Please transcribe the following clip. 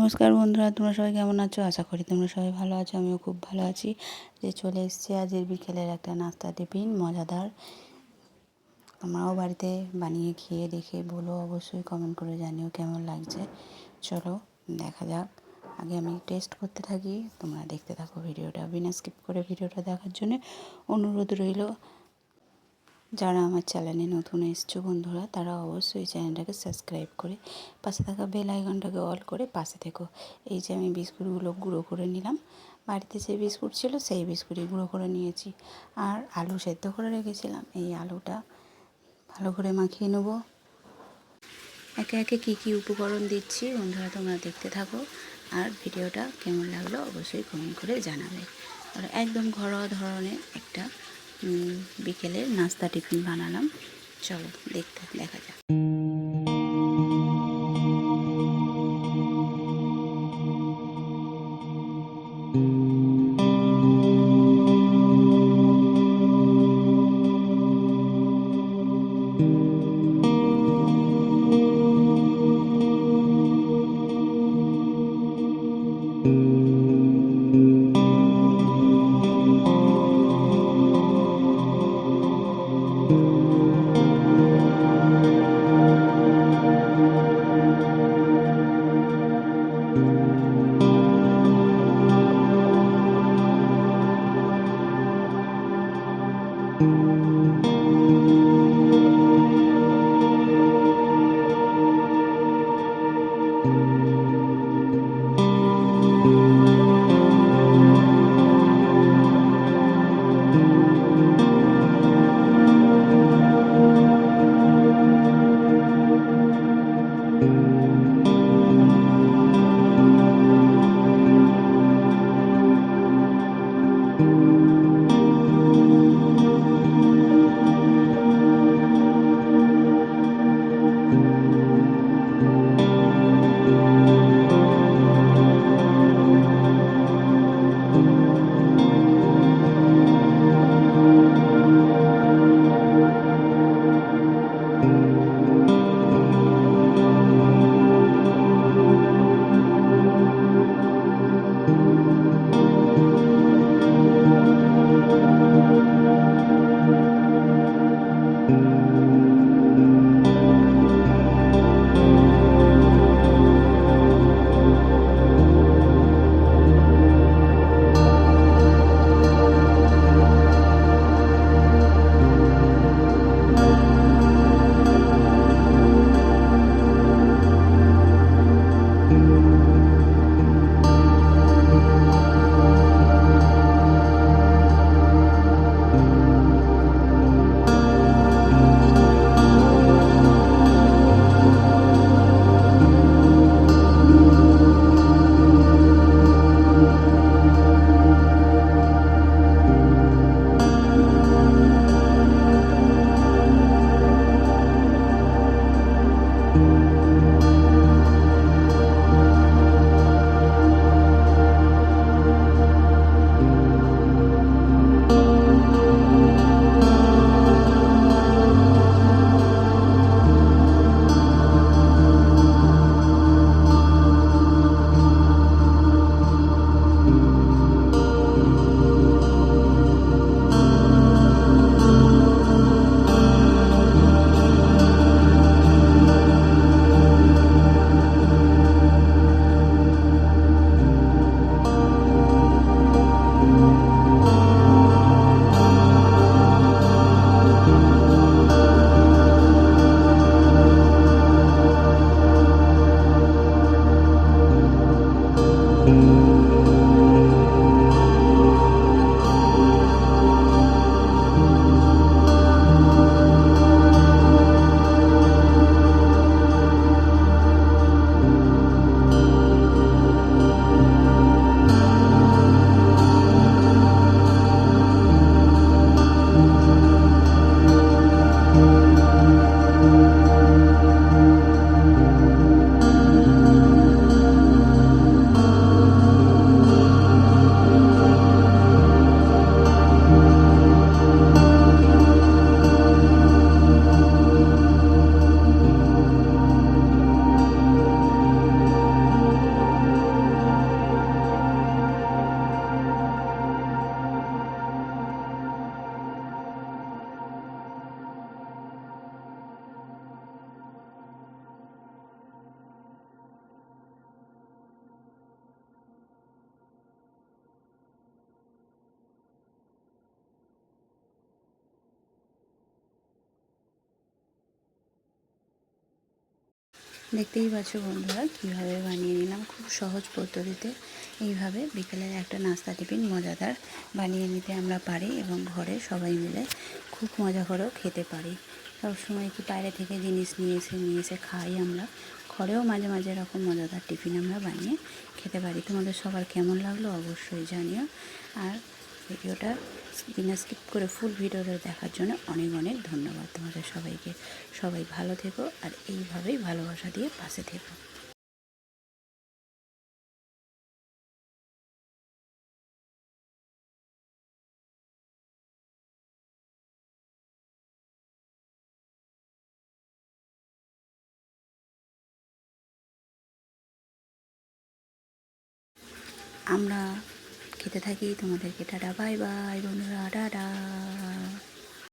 নমস্কার বন্ধুরা, তোমরা সবাই কেমন আছো? আশা করি তোমরা সবাই ভালো আছো, আমিও খুব ভালো আছি। যে চলে এসেছি আজের বিকেলের একটা নাস্তা টিফিন, মজাদার। তোমরাও বাড়িতে বানিয়ে খেয়ে দেখে বলো, অবশ্যই কমেন্ট করে জানিও কেমন লাগছে। চলো, দেখা যাক। আগে আমি টেস্ট করতে থাকি, তোমরা দেখতে থাকো ভিডিওটা। বিনা স্কিপ করে ভিডিওটা দেখার জন্য অনুরোধ রইল যারা আমার চ্যানেলে নতুন এসছো বন্ধুরা, তারা অবশ্যই চ্যানেলটাকে সাবস্ক্রাইব করে পাশে থাকা বেল আইকনটাকে অল করে পাশে থেকো। এই যে আমি বিস্কুটগুলো গুঁড়ো করে নিলাম, বাড়িতে যে বিস্কুট ছিল সেই বিস্কুটই গুঁড়ো করে নিয়েছি। আর আলু সেদ্ধ করে রেখেছিলাম, এই আলুটা ভালো করে মাখিয়ে নেব। একে একে কী কী উপকরণ দিচ্ছি বন্ধুরা তোমরা দেখতে থাকো, আর ভিডিওটা কেমন লাগল অবশ্যই কমেন্ট করে জানাবে। একদম ঘরোয়া ধরনের একটা বিকেলের নাস্তা টিফিন বানালাম। চলো দেখতে দেখা যাক। দেখতেই পাচ্ছ বন্ধুরা, কীভাবে বানিয়ে নিলাম, খুব সহজ পদ্ধতিতে। এইভাবে বিকেলের একটা নাস্তা টিফিন মজাদার বানিয়ে নিতে আমরা পারি এবং ঘরে সবাই মিলে খুব মজা করেও খেতে পারি। সবসময় কি বাইরে থেকে জিনিস নিয়ে এসে নিয়ে এসে খাই আমরা? ঘরেও মাঝে মাঝে এরকম মজাদার টিফিন আমরা বানিয়ে খেতে পারি। তোমাদের সবার কেমন লাগল অবশ্যই জানিও। আর ভিডিওটা বিনা স্কিপ করে ফুল ভিডিওটা দেখার জন্য অনেক অনেক ধন্যবাদ। তোমাদের সবাইকে সবাই ভালো থেকো আর এইভাবেই ভালোবাসা দিয়ে পাশে থেকো। আমরা খেতে থাকি তোমাদেরকে টাটা বাই বাই বন্ধুরা টাটা